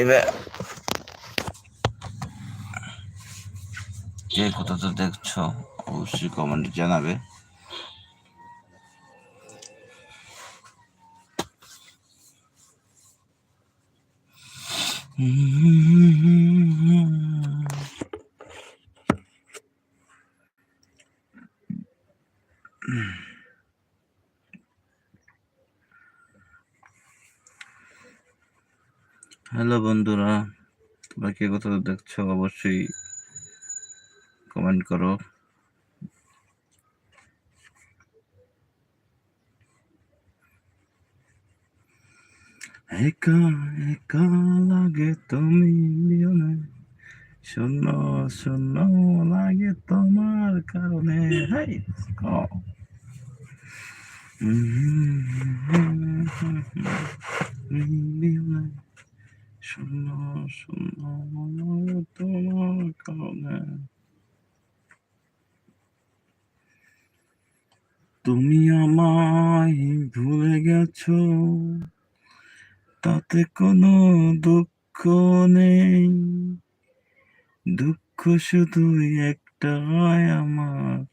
এবার কে কোথাতে দেখছ অবশ্যই কমেন্টে জানাবে। হ্যালো বন্ধুরা, তোমরা কে কোথাও দেখছ অবশ্যই কমেন্ট করো। একা একা লাগে তুমি শূন্য শূন্য লাগে তোমার কারণে। হাই বিয়নে তুমি আমায় ভুলে গেছো, তাতে কোনো দুঃখ নেই। দুঃখ শুধুই একটাই আমার,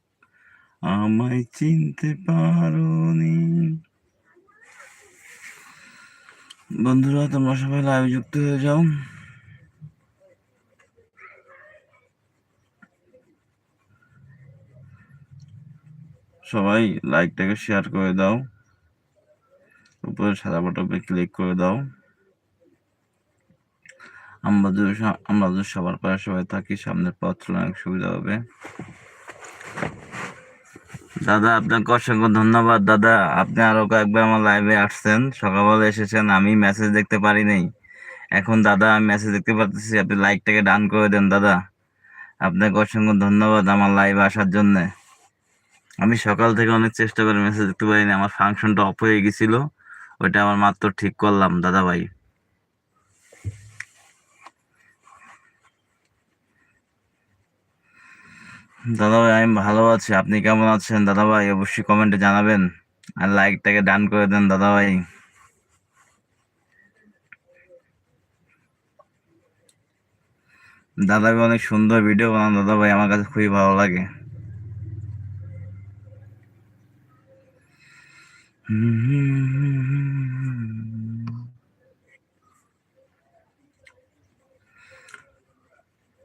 আমায় চিনতে পারোনি। বন্ধুরা, তোমরা সবাই লাইভ যুক্ত হয়ে যাও। সবাই লাইকটাকে শেয়ার করে দাও। উপরে সাদা বাটনে ক্লিক করে দাও। আমরা যদি আমরা যদি সবার পাশে সবাই থাকি, সামনের পথ সুবিধা হবে। দাদা, আপনাকে অসংখ্য ধন্যবাদ। দাদা, আপনি আরও কয়েকবার আমার লাইভে আসছেন। সকালবেলা এসেছেন, আমি মেসেজ দেখতে পারি নাই। এখন দাদা, আমি মেসেজ দেখতে পারতেছি, আপনি লাইকটাকে ডান করে দেন, দাদা। আপনাকে অসংখ্য ধন্যবাদ আমার লাইভে আসার জন্য। আমি সকাল থেকে অনেক চেষ্টা করে মেসেজ দেখতে পারিনি, আমার ফাংশনটা অফ হয়ে গেছিল। ওইটা আমার মাত্র ঠিক করলাম, দাদা ভাই। দাদা ভাই আমি ভালো আছি। আপনি কেমন আছেন? দাদাভাই, অবশ্যই কমেন্টে জানাবেন। আর লাইকটাকে ডান করে দেন দাদা ভাই দাদা ভাই অনেক সুন্দর ভিডিও বানান দাদা ভাই আমার কাছে খুবই ভালো লাগে।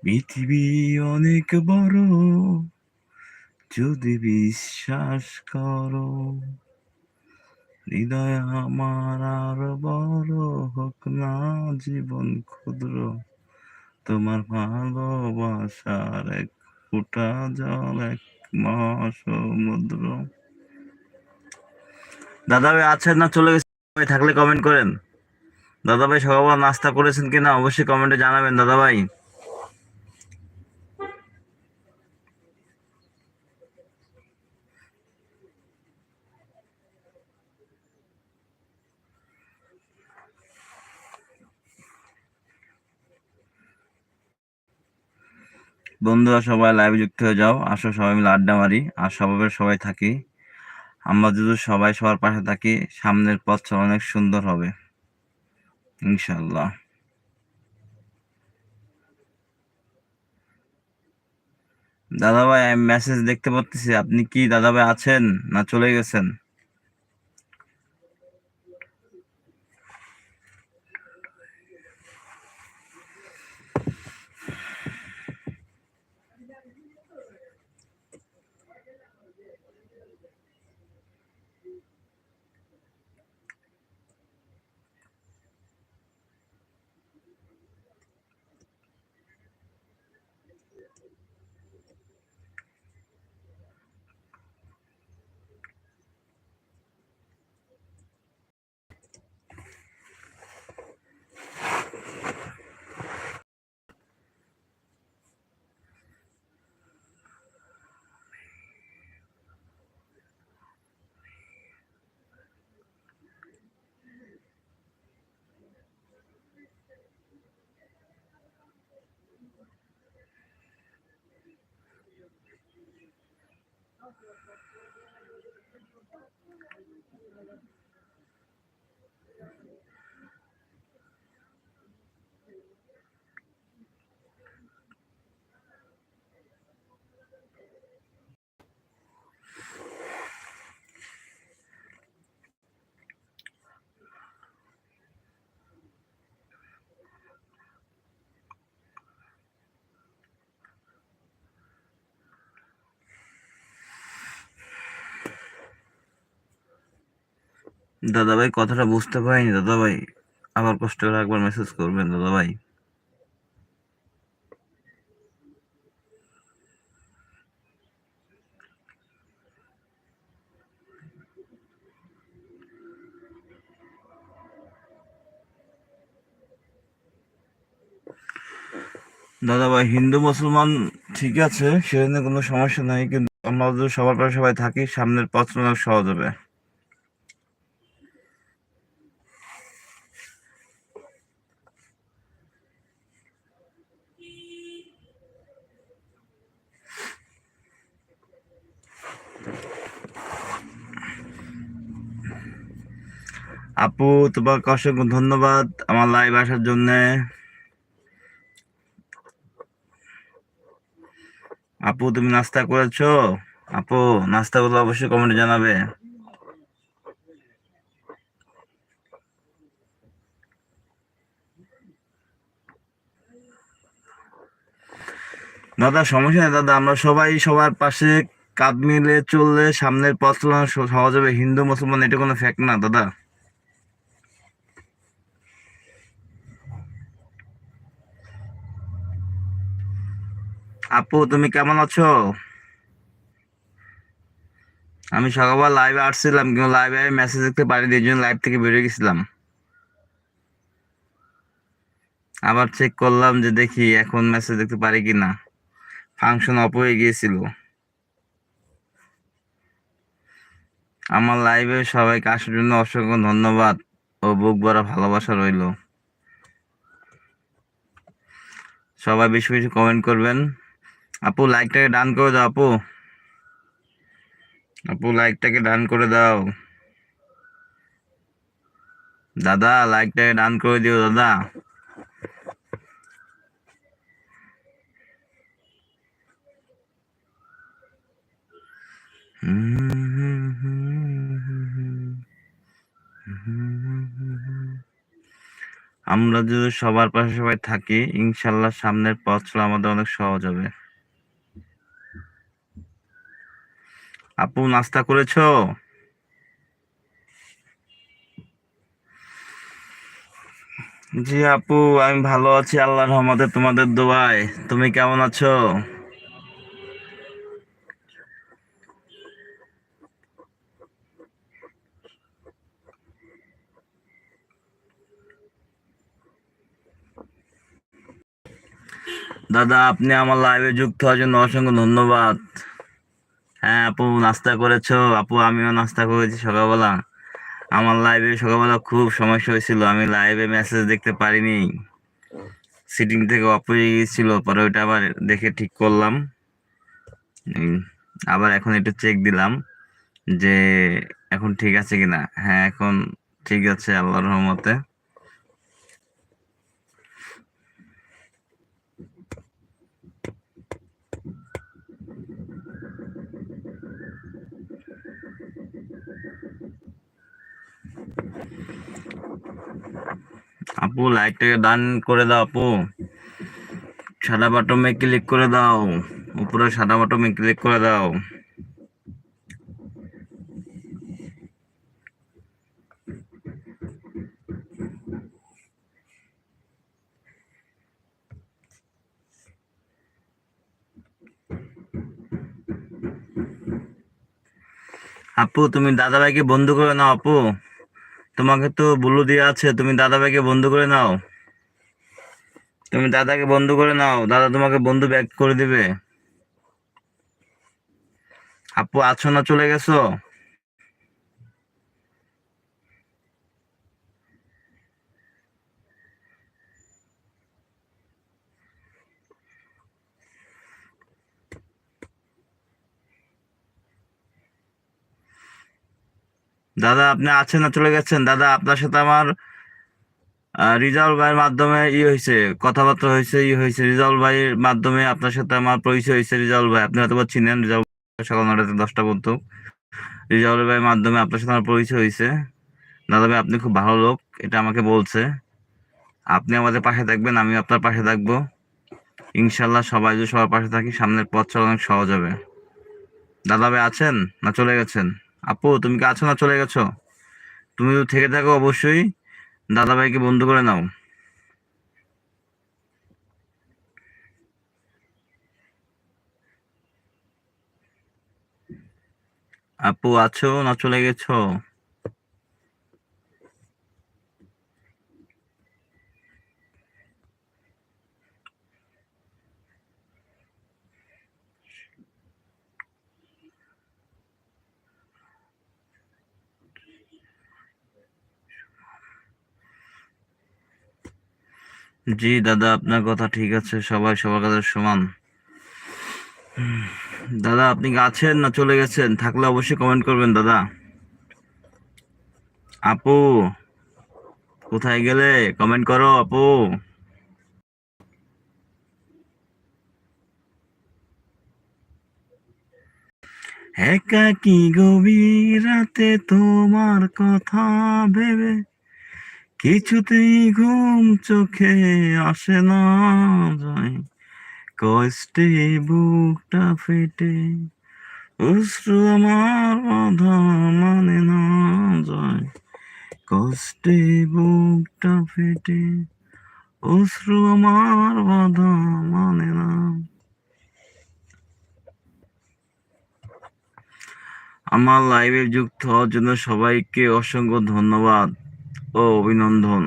পৃথিবী অনেক বড়, যদি বিশ্বাস করো, হৃদয় আমার আর বড় হোক না, জীবন ক্ষুদ্র। তোমার ভালোবাসার এক ফুটা জল, এক মহাসমুদ্র। দাদা ভাই আছেন না, চলে গেছে। থাকলে কমেন্ট করেন। দাদা ভাই সকালবেলা নাস্তা করেছেন কিনা, অবশ্যই কমেন্টে জানাবেন। দাদা ভাই বন্ধুরা সবাই লাইভে যুক্ত হয়ে যাও। আসো সবাই মিলে আড্ডা মারি। আর স্বভাবের সবাই থাকি। আমরা যদি সবাই সবার পাশে থাকি, সামনের পথ অনেক সুন্দর হবে। ইনশাল্লাহ দাদা ভাই আমি মেসেজ দেখতে পাচ্ছি আপনি কি দাদা ভাই আছেন না চলে গেছেন? Gracias. দাদা ভাই কথাটা বুঝতে পারিনি দাদা ভাই আবার কষ্ট করে একবার মেসেজ করবেন দাদা ভাই দাদা ভাই হিন্দু, মুসলমান ঠিক আছে, সেজন্য কোনো সমস্যা নাই, কিন্তু আমরা সবার পাশে সবাই থাকি, সামনের পথ সহজ হবে। আপু, তোমাকে অসংখ্য ধন্যবাদ আমার লাইভ আসার জন্য। আপু, তুমি নাস্তা করেছ? আপু, নাস্তা করলে অবশ্যই কমেন্টে জানাবে। দাদা, সমস্যা নেই, দাদা, আমরা সবাই সবার পাশে কাঁধ মিলে চললে সামনের পথ সহজ হবে। হিন্দু, মুসলমান, এটা কোনো ফ্যাক্ট না, দাদা। আপু, তুমি কেমন আছো? আমি সকালবেলা লাইভে আসছিলাম, কিন্তু লাইভে মেসেজ দেখতে পারিনি, এই জন্য লাইভ থেকে বেরিয়ে গেছিলাম। আবার চেক করলাম যে দেখি এখন মেসেজ দেখতে পারি কি না ফাংশন অপ হয়ে গিয়েছিল। আমার লাইভে সবাইকে আসার জন্য অসংখ্য ধন্যবাদ ও বুক ভরা ভালোবাসা রইল। সবাই বেশি বেশি কমেন্ট করবেন। আপু লাইকটাকে ডান করে দাও আপু। আপু লাইকটাকে ডান করে দাও। দাদা লাইকটাকে ডান করে দিও, দাদা। আমরা যদি সবার পাশে সবাই থাকি, ইনশাল্লাহ সামনের পথ চলা আমাদের অনেক সহজ হবে। আপু, নাস্তা করেছ? জি আপু, আমি ভালো আছি আল্লাহর রহমতে তোমাদের দোয়ায়। তুমি কেমন আছো? দাদা, আপনি আমার লাইভে যুক্ত হওয়ার জন্য অসংখ্য ধন্যবাদ। হ্যাঁ আপু নাস্তা করেছ? আপু, আমিও নাস্তা করেছি সকালবেলা। আমার লাইভে সকালবেলা খুব সমস্যা হয়েছিল। আমি লাইভে মেসেজ দেখতে পারিনি। সিটিং থেকে অফ হয়ে গিয়েছিল। পরে ওইটা আবার দেখে ঠিক করলাম। আবার এখন একটু চেক দিলাম যে এখন ঠিক আছে কিনা। হ্যাঁ এখন ঠিক আছে, আল্লাহর রহমতে। আপু লাইটটাকে ডান করে দাও আপু। সাদা বাটমে ক্লিক করে দাও। উপরে সাদা বাটমে ক্লিক করে দাও। আপু, তুমি দাদাভাইকে বন্ধু করে নাও আপু। তোমাকে তো বলু দিয়ে আছে, তুমি দাদা দাদাভাইকে বন্ধু করে নাও। তুমি দাদাকে বন্ধু করে নাও, দাদা তোমাকে বন্ধু ব্যাক করে দিবে। আপু, আছো না চলে গেছো? দাদা আপনি আছেন না চলে গেছেন। দাদা আপনার সাথে আমার আহ, রিজাউল ভাইয়ের মাধ্যমে ই হয়েছে কথাবার্তা হয়েছে ই হয়েছে। রিজাউল ভাইয়ের মাধ্যমে আপনার সাথে আমার পরিচয় হয়েছে রিজাউল ভাই। আপনি হয়তো চিনেন রিজাউল ভাই সকাল নটাতে দশটা পর্যন্ত। রিজাউল ভাইয়ের মাধ্যমে আপনার সাথে আমার পরিচয় হয়েছে। দাদা ভাই আপনি খুব ভালো লোক এটা আমাকে বলছে। আপনি আমাদের পাশে থাকবেন আমি আপনার পাশে থাকব। ইনশাল্লাহ সবাই যদি সবার পাশে থাকি সামনের পথ চলা অনেক সহজ হবে। দাদা ভাই আছেন না চলে গেছেন? আপু, তুমি কি আছো না চলে গেছো? তুমি থেকে থাকো অবশ্যই। দাদাভাইকে বন্ধু করে নাও। আপু, আছো না চলে গেছো? জি, দাদা, আপনার কথা ঠিক আছে, সবাই সবার কাছে সমান। দাদা, আপনি কি আছেন না চলে গেছেন? থাকলে অবশ্যই কমেন্ট করবেন, দাদা। আপু, কোথায় গেলে? কমেন্ট করো, আপু। একাকি গভীর রাতে তোমার কথা ভেবে কিছুতেই ঘুম চোখে আসে না যায়। কষ্টে বুকটা ফেটে, অশ্রু আমার বাধা মানে না যায়। কষ্টে বুকটা ফেটে, অশ্রু আমার বাধা মানে না। আমার লাইভে যুক্ত হওয়ার জন্য সবাইকে অসংখ্য ধন্যবাদ। ও অভিনন্দন।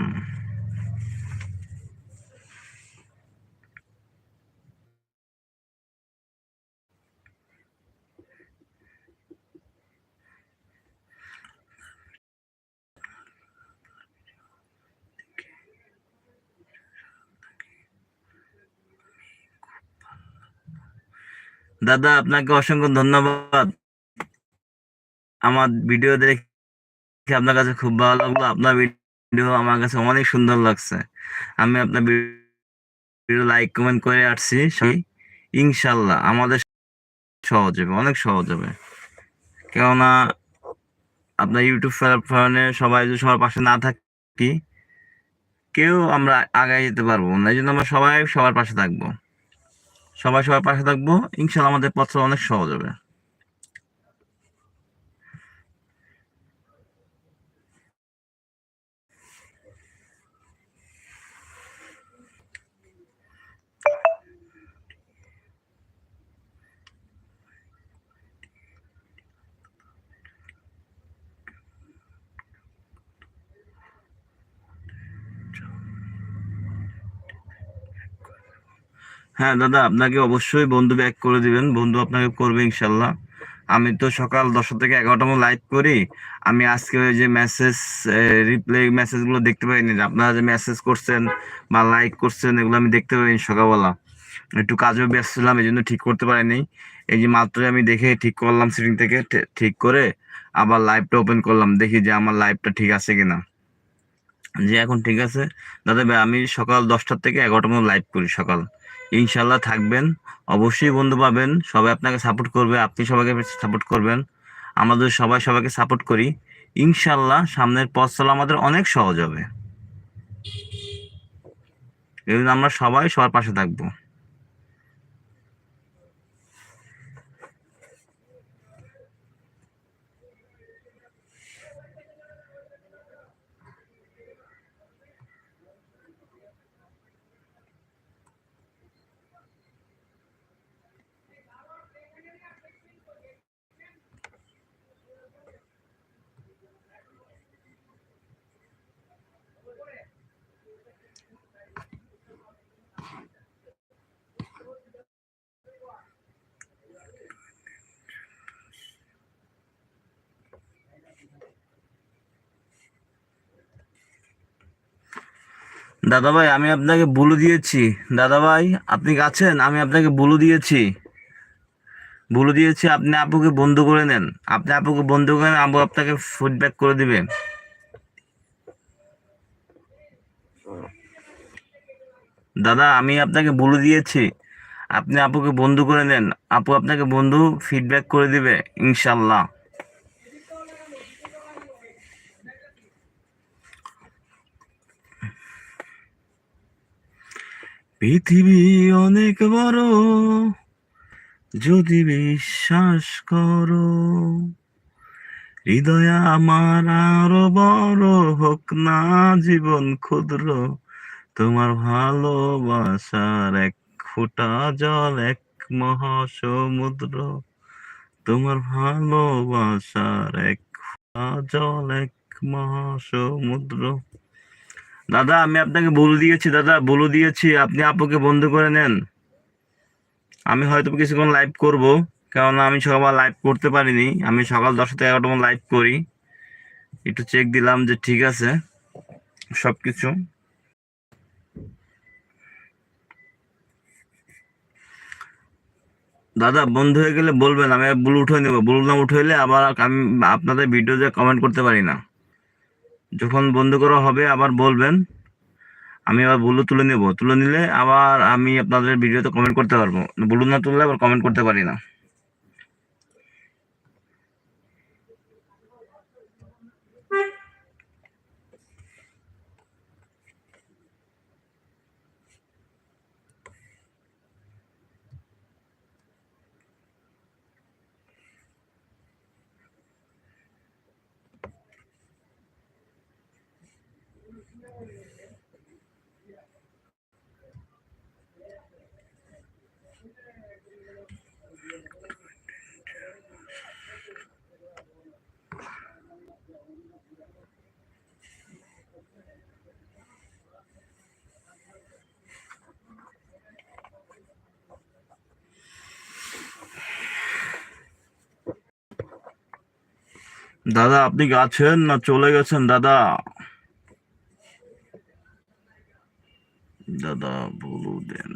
দাদা, আপনাকে অসংখ্য ধন্যবাদ। আমার ভিডিও দেখে আপনার কাছে খুব ভালো লাগল। আপনার ভিডিও আমার কাছে অনেক সুন্দর লাগছে। আমি আপনার ভিডিও লাইক, কমেন্ট করে আসছি। ইনশাল্লাহ আমাদের সহজ হবে, অনেক সহজ হবে। কেননা আপনার ইউটিউব প্ল্যাটফর্মে সবাই যদি সবার পাশে না থাকি, কেউ আমরা আগায় যেতে পারব না। এই জন্য আমরা সবাই সবার পাশে থাকব। সবাই সবার পাশে থাকব। ইনশাল্লাহ আমাদের পথ অনেক সহজ হবে। হ্যাঁ দাদা, আপনাকে অবশ্যই বন্ধু ব্যাক করে দিবেন। বন্ধু আপনাকে করবে ইনশাল্লাহ। আমি তো সকাল দশটা থেকে এগারোটা মতো লাইভ করি। আমি আজকে ওই যে মেসেজ রিপ্লাই মেসেজগুলো দেখতে পাইনি। আপনারা যে মেসেজ করছেন বা লাইক করছেন, এগুলো আমি দেখতে পাইনি সকালবেলা। একটু কাজেও ব্যস্ত ছিলাম, এই জন্য ঠিক করতে পারিনি। এই যে মাত্রই আমি দেখে ঠিক করলাম সেটিং থেকে ঠিক করে আবার লাইভটা ওপেন করলাম। দেখি যে আমার লাইভটা ঠিক আছে কিনা। যে এখন ঠিক আছে, দাদা আমি সকাল দশটার থেকে এগারোটার মতো লাইভ করি সকাল। ইনশাল্লাহ থাকবেন। অবশ্যই বন্ধু পাবেন। সবাই আপনাকে সাপোর্ট করবে, আপনি সবাইকে সাপোর্ট করবেন। আমাদের সবাই সবাইকে সাপোর্ট করি। ইনশাল্লাহ সামনের পথ চলা আমাদের অনেক সহজ হবে। এই আমরা সবাই সবার পাশে থাকব। দাদা ভাই, আমি আপনাকে বুলু দিয়েছি। দাদা ভাই, আপনি আছেন? আমি আপনাকে বুলু দিয়েছি। বুলু দিয়েছি, আপনি আপুকে বন্ধ করে নেন। আপনি আপুকে বন্ধ করে নেন আপু আপনাকে ফিডব্যাক করে দিবে। দাদা, আমি আপনাকে বুলু দিয়েছি, আপনি আপুকে বন্ধু করে নেন। আপু আপনাকে বন্ধু ফিডব্যাক করে দিবে ইনশাল্লাহ পৃথিবী অনেক বড়, যদি বিশ্বাস করো। হৃদয় আমার আরও বড় হোক না, জীবন ক্ষুদ্র। তোমার ভালোবাসার এক ফোঁটা জল, এক মহাসমুদ্র। তোমার ভালোবাসার এক ফোঁটা জল, এক মহাসমুদ্র। দাদা, আমি আপনাকে বলে দিয়েছি, দাদা, বলে দিয়েছি। আপনি আপুকে বন্ধ করে নেন। আমি হয়তো কিছুক্ষণ লাইভ করব, কেননা আমি সকাল লাইভ করতে পারিনি। আমি সকাল দশটা থেকে এগারোটা লাইভ করি। একটু চেক দিলাম যে ঠিক আছে সব কিছু দাদা, বন্ধ হয়ে গেলে বলবেন, আমি ব্লু উঠে নেব। ব্লু না উঠে আবার আমি আপনাদের ভিডিও ভিডিওতে কমেন্ট করতে পারি না। যখন বন্ধ করা হবে, আবার বলবেন। আমি আবার ব্লু তুলে নেব। তুলে নিলে আবার আমি আপনাদের ভিডিওতে কমেন্ট করতে পারব। ব্লু না তুললে, আবার কমেন্ট করতে পারি না। দাদা আপনি কি আছেন না চলে গেছেন দাদা দাদা বলু দেন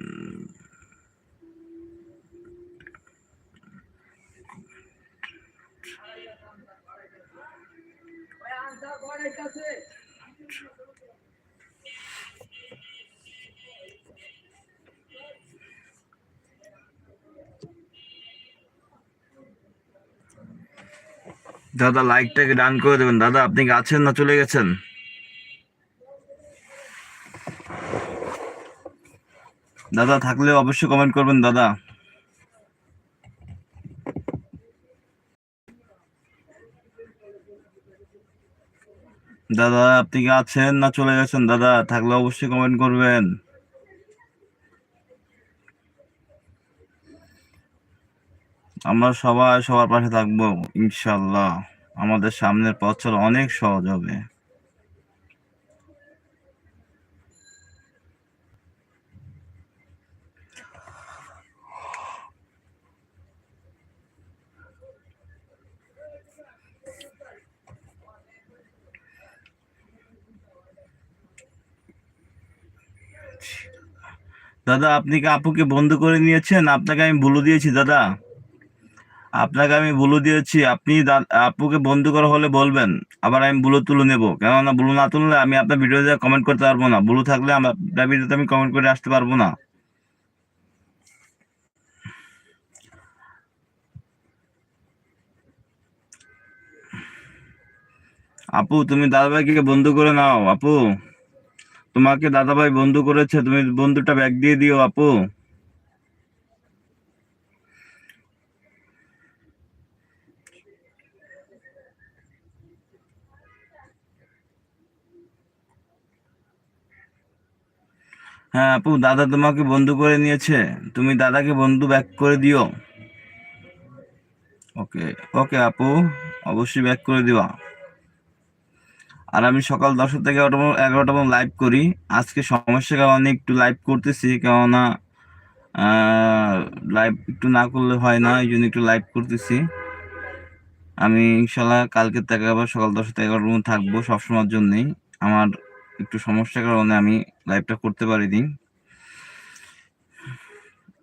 দাদা লাইকটাকে ডান করে দেবেন। দাদা আপনি আছেন না চলে গেছেন? দাদা থাকলে অবশ্যই কমেন্ট করবেন, দাদা। দাদা, আপনি কি আছেন না চলে গেছেন? দাদা, থাকলে অবশ্যই কমেন্ট করবেন। আমরা সবাই সবার পাশে থাকব, ইনশাল্লাহ। আমাদের সামনের পথ অনেক সহজ হবে। দাদা, আপনি কি আপুকে বন্ধ করে নিয়েছেন? আপনাকে আমি বলে দিয়েছি, দাদা। আপনাকে আমি বলে দিয়েছি, আপনি আপুকে বন্ধ করা হলে বলবেন। আবার আমি ব্লু তুলে নেব। কেননা, ব্লু না তুললে আমি আপনার ভিডিওতে কমেন্ট করতে পারব না। ব্লু থাকলে আপনার ভিডিওতে আমি কমেন্ট করে আসতে পারব না। আপু, তুমি দাদাভাইকে বন্ধ করে নাও, আপু। তোমাকে দাদাভাই বন্ধু করেছে, তুমি বন্ধুটা ব্যাগ দিয়ে দিও আপু। হ্যাঁ আপু, দাদা তোমাকে বন্ধু করে নিয়েছে, তুমি দাদাকে বন্ধু ব্যাক করে দিও। ওকে ওকে আপু, অবশ্যই ব্যাক করে দিবা। আর আমি সকাল দশটা থেকে এগারোটা পর্যন্ত- এগারোটা পর্যন্ত লাইভ করি। আজকে সমস্যা কারণে একটু লাইভ করতেছি, কেননা লাইভ একটু না করলে হয় না, এই জন্য একটু লাইভ করতেছি। আমি ইনশাল্লাহ কালকে থেকে আবার সকাল দশটা থেকে এগারোটার মধ্যে থাকব সবসময়ের জন্যেই। আমার একটু সমস্যার কারণে আমি লাইভটা করতে পারিনি।